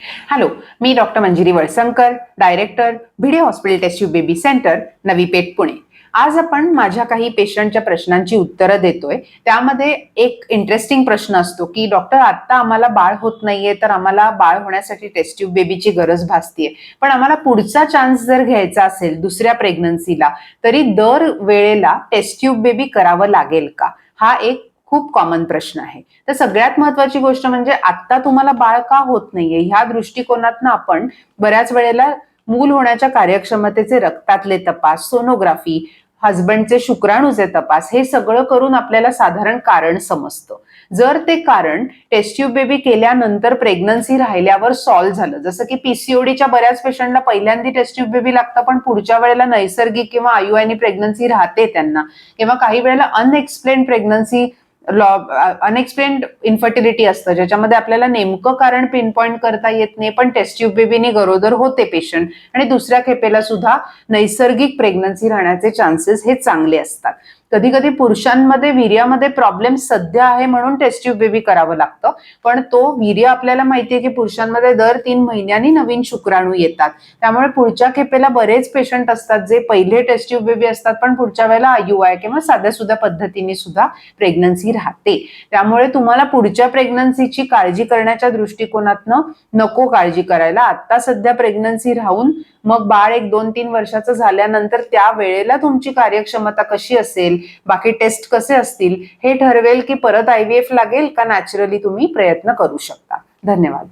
Hello मी doctor Manjiri Walsankar director Bhide hospital test tube baby centre Navi Peth Pune. आज आपण माझ्या काही पेशंटच्या प्रश्नांची उत्तरं देतोय. त्यामध्ये एक इंटरेस्टिंग प्रश्न असतो की डॉक्टर आता आम्हाला बाळ होत नाहीये तर आम्हाला बाळ होण्यासाठी टेस्ट ट्यूब बेबीची गरज भासतीये. पण आम्हाला पुढचा चान्स जर घ्यायचा असेल दुसऱ्या प्रेग्नन्सीला तरी दर वेळेला टेस्ट ट्यूब बेबी करावं लागेल का? हा एक खूप कॉमन प्रश्न आहे. तर सगळ्यात महत्वाची गोष्ट म्हणजे आता तुम्हाला बाळ का होत नाहीये? ह्या दृष्टिकोनातनं आपण बऱ्याच वेळेला मूल होण्याच्या कार्यक्षमतेचे रक्तातले तपास सोनोग्राफी हजबंडचे शुक्राणूचे तपास हे सगळं करून आपल्याला साधारण कारण समजतं. जर ते कारण टेस्ट्यूब बेबी केल्यानंतर प्रेग्नन्सी राहिल्यावर सॉल्व्ह झालं जसं की पीसीओडीच्या बऱ्याच पेशंटला पहिल्यांदा टेस्ट ट्यूब बेबी लागतं पण पुढच्या वेळेला नैसर्गिक किंवा आयुआयनी प्रेग्नन्सी राहते त्यांना. किंवा काही वेळेला अनएक्सप्लेन प्रेग्नन्सी अनएक्सप्लेन्ड इन्फर्टिलिटी असतं. ज्याच्यामध्ये आपल्याला नेमकं कारण पिनपॉइंट करता येत नाही पण टेस्ट्यूब बेबीने गरोदर होते पेशंट आणि दुसऱ्या खेपेला सुद्धा नैसर्गिक प्रेग्नन्सी राहण्याचे चान्सेस हे चांगले असतात. कधी कधी पुरुषांमध्ये वीर्यामध्ये प्रॉब्लेम सध्या आहे म्हणून टेस्ट्यूब बेबी करावं लागतं. पण तो वीर्य आपल्याला माहिती आहे की पुरुषांमध्ये दर तीन महिन्यांनी नवीन शुक्राणू येतात. त्यामुळे पुढच्या खेपेला बरेच पेशंट असतात जे पहिले टेस्ट ट्यूब बेबी असतात पण पुढच्या वेळेला आयुआय किंवा साध्या सुद्धा पद्धतीने सुद्धा प्रेग्नन्सी राहते. त्यामुळे तुम्हाला पुढच्या प्रेग्नन्सीची काळजी करण्याच्या दृष्टिकोनातनं नको काळजी करायला. आता सध्या प्रेग्नन्सी राहून मग बाळ एक दोन तीन वर्षाचं झाल्यानंतर त्या वेळेला तुमची कार्यक्षमता कशी असेल? बाकी टेस्ट कसे असतील? हे ठरवेल की परत आय व्ही एफ लागेल का नॅचरली तुम्ही प्रयत्न करू शकता. धन्यवाद.